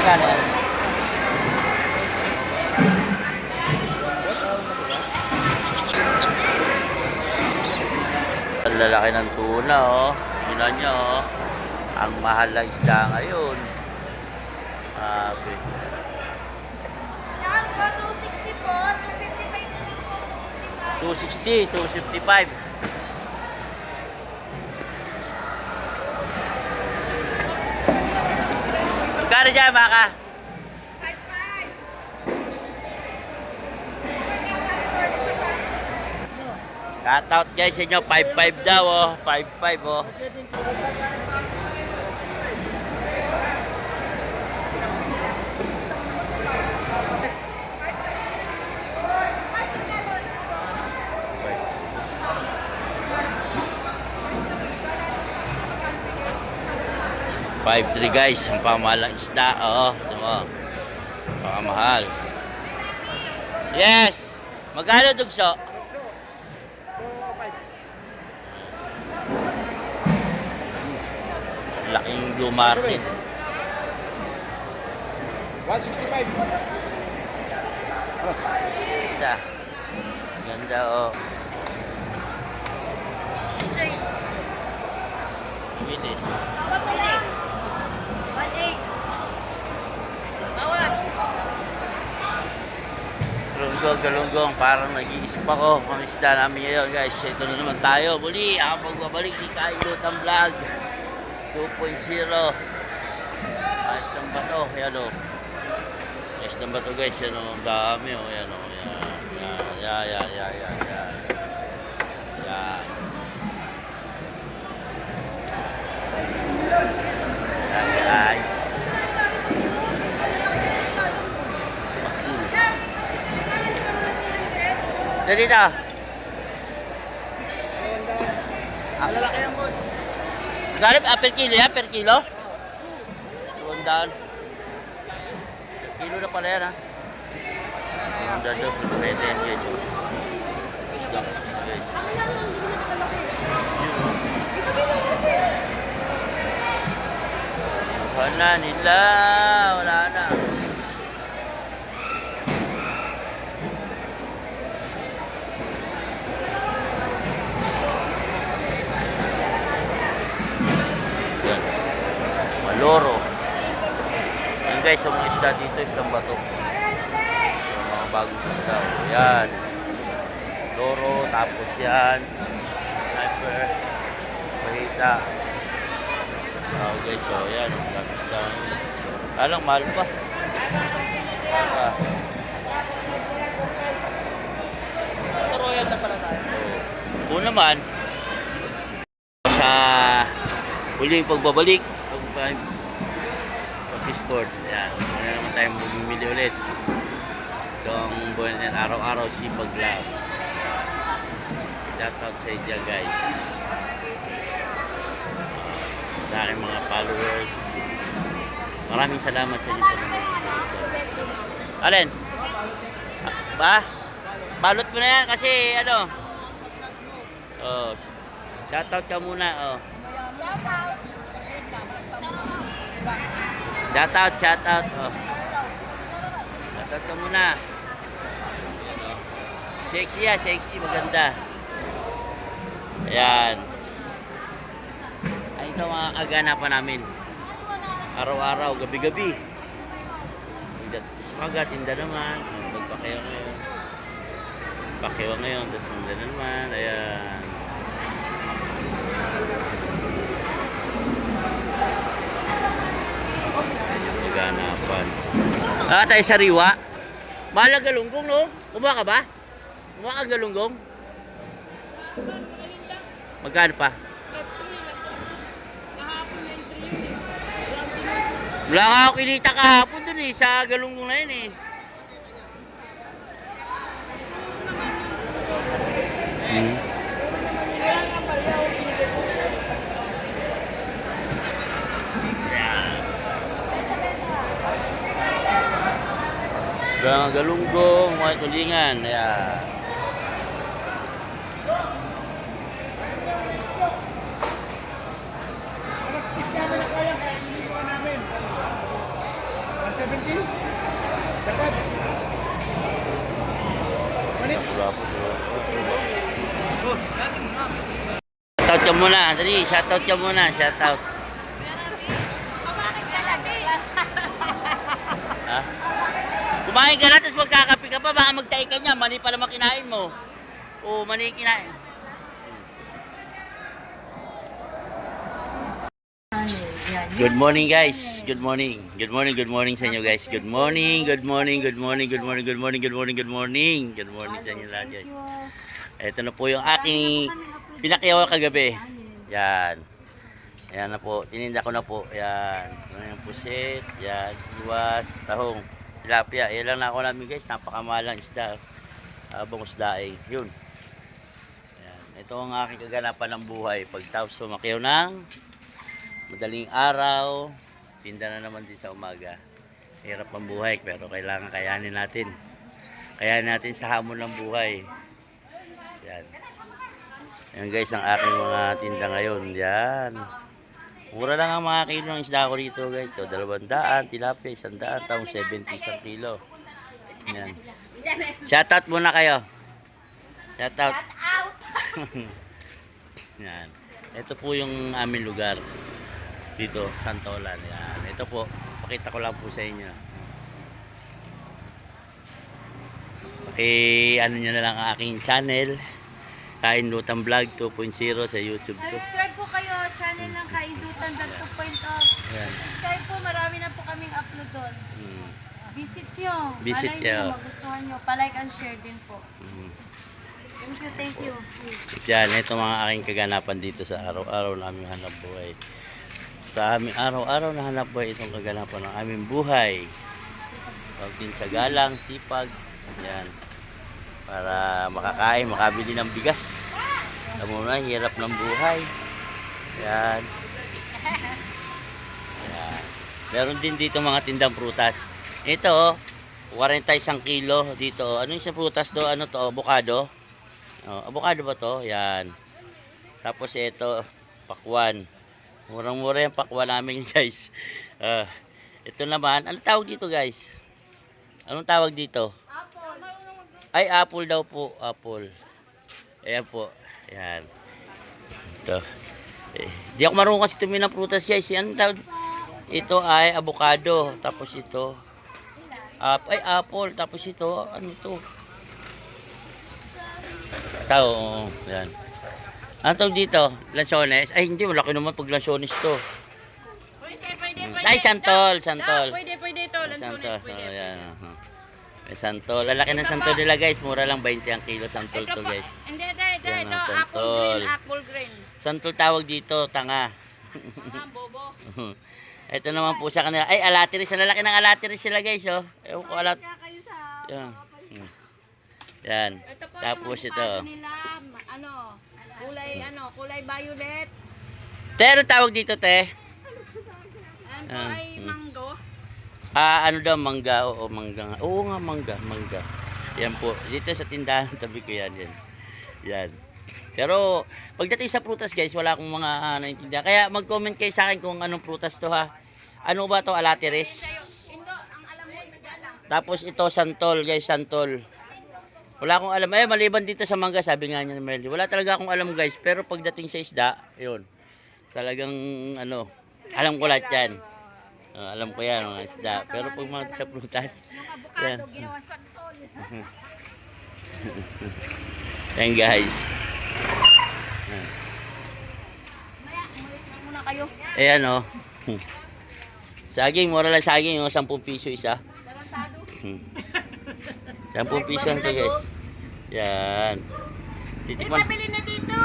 Magkano yan? Ang lalaki ng tuna, oh. Tingnan nyo, oh. Ang mahal na isda ngayon. Grabe. Yan, 260 po. 255 po. 260, 255. Magkano dyan, baka? 55. Cut-out guys sa inyo, 5-5 daw oh. 5-5 oh. Five three guys, ang pamahalang isda, oo, ito mo. Pakamahal. Yes! Magkano dugso? Laking blue marlin. 165. Isa. Ganda oh. Say, Galunggong, galunggong. Parang nag-iisip ako kung isda namin ngayon guys. Ito na naman tayo. Muli, ako pagbabalik ni Kain Lutang Vlog. 2.0. Ayos ng bato. Yan o. Ayos ng bato guys. Yan o. Ang dami o. Yan o. Yan. Yan. Yan. Yan. Yan. Yan. Yan. Yan guys. Dito dito. Malalaki yan, boss. Garip, ah, per kilo yan, per kilo? Luwandaan. Per kilo na pala yan, ha? Luwandaan daw, pwede yan, guys. Isda, guys. Yun, nila, wala na. Yan. Maloro. Yan guys, ang mga isda dito, isdang bato. Yung mga bagong isda. Yan. Loro, tapos yan. Sniper. Pahita. Oh, guys, so yan. Ang dami isda. Alang, mahal pa. Mahal pa. Sa Royal na pala tayo. So, kung naman, sa huling pagbabalik, pag pag-sport, yan, ano naman tayo bumili ulit. Itong buwan yan, araw-araw sipag lang. Shout out sa inyo guys. Sa mga followers. Maraming salamat sa inyo po. Alin? Ba? Balot mo na yan kasi ano? Oh. Shoutout ka muna, oh. Shoutout, shoutout, oh. Shoutout ka muna. Sexy ah, sexy, maganda. Ayan. Ay, ito mga kaganapan namin. Araw-araw, gabi-gabi. Maga, tinda naman. Magpakiwa ngayon. Pakiwa ngayon, tapos tinda na naman. Ayan. Ganapan. Ah, tayo sa Riwa. Mahal galunggong, no? Kumuha ka ba? Kumuha ka galunggong? Magkano pa? Wala nga ako kinita kahapon dun eh, sa galunggong na yun eh. Galunggong, mga tulingan. Ayan. 70. Dapat. Manit. Shoutout ka muna. Dali, shoutout ka muna. Shoutout. Kumain ka na, tapos magkakape ka pa. Baka magtahi ka niya. Mali pa naman kinain mo. Oo, yung kinain. Good morning guys. Good morning. Good morning, good morning sa inyo guys. Good morning, good morning, good morning, good morning, good morning, good morning, good morning. Good morning sa inyo lahat guys. Ito na po yung aking pinakyaw kagabi. Yan. Yan na po. Tininda ko na po. Yan. Yan yung pusit. Yan. Iwas. Tahong. Tilapia. Lang na ako namin guys. Napakamalang isda. Habang isdaing. Yun. Yan. Ito ang aking kaganapan ng buhay. Pagtapos sumakyaw ng madaling araw. Tinda na naman din sa umaga. Hirap ang buhay pero kailangan kayanin natin. Kayanin natin sa hamon ng buhay. Yan. Yan guys ang aking mga tinda ngayon. Yan. Mura lang ang mga kilo ng isda ko dito guys. So, dalawang daan, tilapia, isang daan, taong 70 isang kilo. Yan. Shoutout muna kayo. Shoutout. Yan. Ito po yung aming lugar. Dito, Santolan. Yan. Ito po. Pakita ko lang po sa inyo. Paki ano nyo na lang ang aking channel. Kain Lutang Vlog 2.0 sa YouTube. Subscribe po kayo, channel ng Kaidutan Vlog 2.0. Yan. Subscribe po, marami na po kaming upload doon. Mm. Visit nyo. Visit Malay nyo. nyo, magustuhan nyo. Palike and share din po. Mm. Thank you, thank you. Yan, ito mga aking kaganapan dito sa araw-araw namin hanap buhay. Sa aming araw-araw na hanap buhay, itong kaganapan ng aming buhay. Pagtinsagalang, sipag, yan. Para makakain, makabili ng bigas. Alam mo na, hirap ng buhay. Yan. Yan. Meron din dito mga tindang prutas. Ito, oh, 41 kilo dito. Ano yung sa prutas to? Ano to? Avocado? Oh, avocado ba to? Yan. Tapos ito, pakwan. Murang-mura yung pakwan namin guys. Ah, ito naman, ano tawag dito guys? Anong tawag dito? Ay, apple daw po. Apple. Ayan po. Ayan. Ito. Eh, di ako marunong kasi tumingin ng prutas guys. Yan tawag. Ito ay avocado. Tapos ito. Ap ay, apple. Tapos ito. Ano to? Oo. Yan. Ano tawag dito? Lansones? Ay, hindi. Malaki naman pag lansones to. Pwede, pwede, Mm. Ay, santol. Santol. Pwede, pwede ito. Santol. Oh, yan. uh-huh. May santol. Lalaki ng santol nila guys. Mura lang 20 ang kilo santol to guys. Hindi, ito, ito, Yan ito. ang Apple green, apple green. Santol tawag dito. Tanga. Ah, bobo. Ito naman po sa kanila. Ay, alatiris. Ang lalaki ng alatiris sila guys, oh. Ewan ko alat. Yan. Yan. Ito po Tapos yung ito. nila, ano, kulay, ano, kulay violet. Te, ano tawag dito, te? Ayan po Ah, ay hmm. mango. Ah, ano daw, mangga. Oo, mangga. Oo nga, mangga, mangga. Yan po. Dito sa tindahan, tabi ko yan, yan. Yan. Pero, pagdating sa prutas, guys, wala akong mga uh, naintindihan. Kaya mag-comment kayo sa akin kung anong prutas to, ha. Ano ba to, nagalang. Tapos ito, santol, guys, santol. Wala akong alam. Eh, maliban dito sa mangga, sabi nga niya ni Merly. Wala talaga akong alam, guys. Pero pagdating sa isda, yun. Talagang, ano, alam ko lahat yan. Ah, alam ko yan, mga isda. Pero pag mga sa prutas, yan. Yan, guys. Na muna kayo. Ayan, oh. Saging, mura lang saging, oh. 10 piso isa. Hmm. 10 piso lang to, guys. Yan. Titikman. Pabili na dito.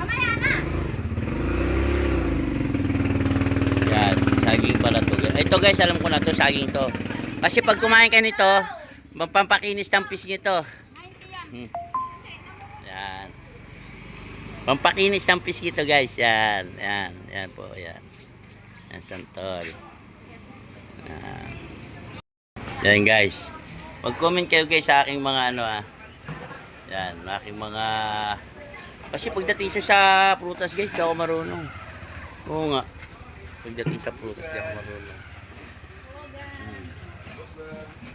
Mamaya na. Yan, saging pala to. Ito guys, alam ko na to, saging to. Kasi pag kumain ka nito, pampakinis ng pisngi to. 90 yan. Hmm. Pampakinis ng pisngi to guys. Yan, yan, yan po, yan. Yan, santol. Yan. Yan guys. Mag-comment kayo guys sa aking mga ano ah. Yan, aking mga... Kasi pagdating sa sa prutas guys, di ako marunong. Oo nga. Pagdating sa prutas, di ako marunong. Hmm.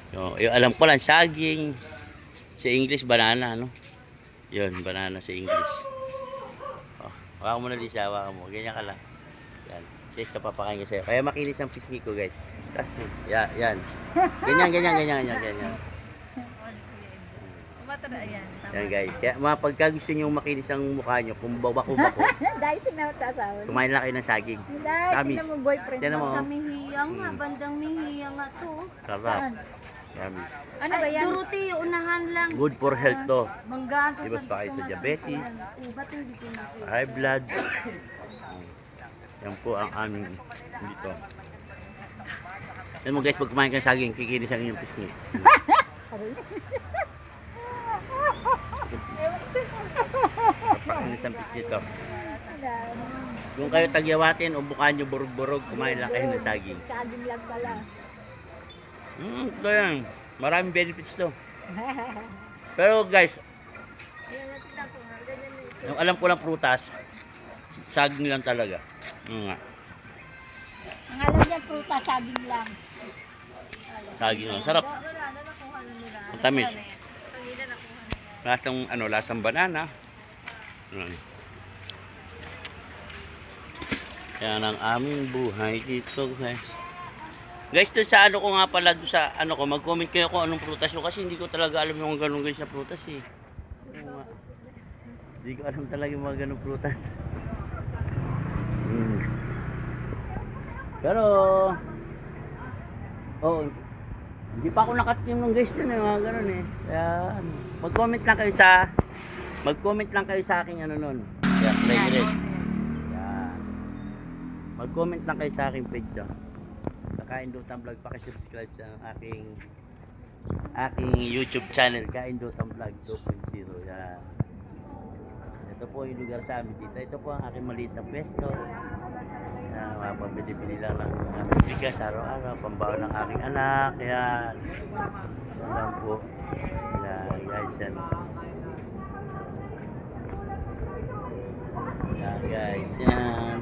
So, yung alam ko lang, saging. Sa English, banana, no? Yun, banana sa English. Oh, hawakan mo na di siya, hawakan mo. Ganyan ka lang. Yan. Guys, kapapakain ko sa'yo. Kaya makinis ang pisngi ko, guys. Tapos, yan, yan. Ganyan, ganyan, ganyan, ganyan, ganyan. Matara. Tama. Yan, guys. Kaya, mga pagka gusto nyo makinis ang mukha nyo, kung bako-bako, Dahil sinatasawa. kumain lang kayo ng saging. Dahil Tamis. mo boyfriend Yan mo. mo. Sa Mihiyang nga, bandang Mihiyang nga to. Sarap. Yummy. Ano ba yan? Duruti, unahan lang. Good for health to. Manggaan sa Iwas pa kayo sa diabetes, Ubat na. high blood. Yan po ang aming dito. Yan mo guys, pag kumain ka ng saging, kikinis ang inyong pisngi. Pakinis ang pisngi to. Kung kayo tagyawatin o bukaan nyo burog-burog, kumain lang kayo ng saging. Saging lang pala. Hmm, ito yan. Maraming benefits to. Pero guys, yung alam ko lang prutas, saging lang talaga. Yung nga, Ang alam niya, pruta, saging lang. saging lang. Sarap. Ang tamis. Lasang, ano, lasang banana. Yan. Yan ang aming buhay dito, guys. Guys, doon sa ano ko nga pala, doon sa ano ko, mag-comment kayo kung anong prutas yun kasi hindi ko talaga alam yung ganun guys na prutas eh. Nga. Hindi ko alam talaga yung mga ganung prutas. Mm. Pero, oh, hindi pa ako nakatim ng guys dun eh, mga ganun eh. Kaya, ano, mag-comment lang kayo sa, mag-comment lang kayo sa aking ano nun. Yeah, play it. Mag-comment lang kayo sa aking page ah. Sa Kaindutan Vlog, pakisubscribe sa aking aking YouTube channel, Kaindutan Vlog 2.0. Yan. Ito po yung lugar sa amin dito. Ito po ang aking maliit na pwesto. Yan, mapabili-bili lang ng aming bigas araw-araw, pambaon ng aking anak. Yan. Yan lang po. Yan, guys. Yan. Yan, guys. Yan.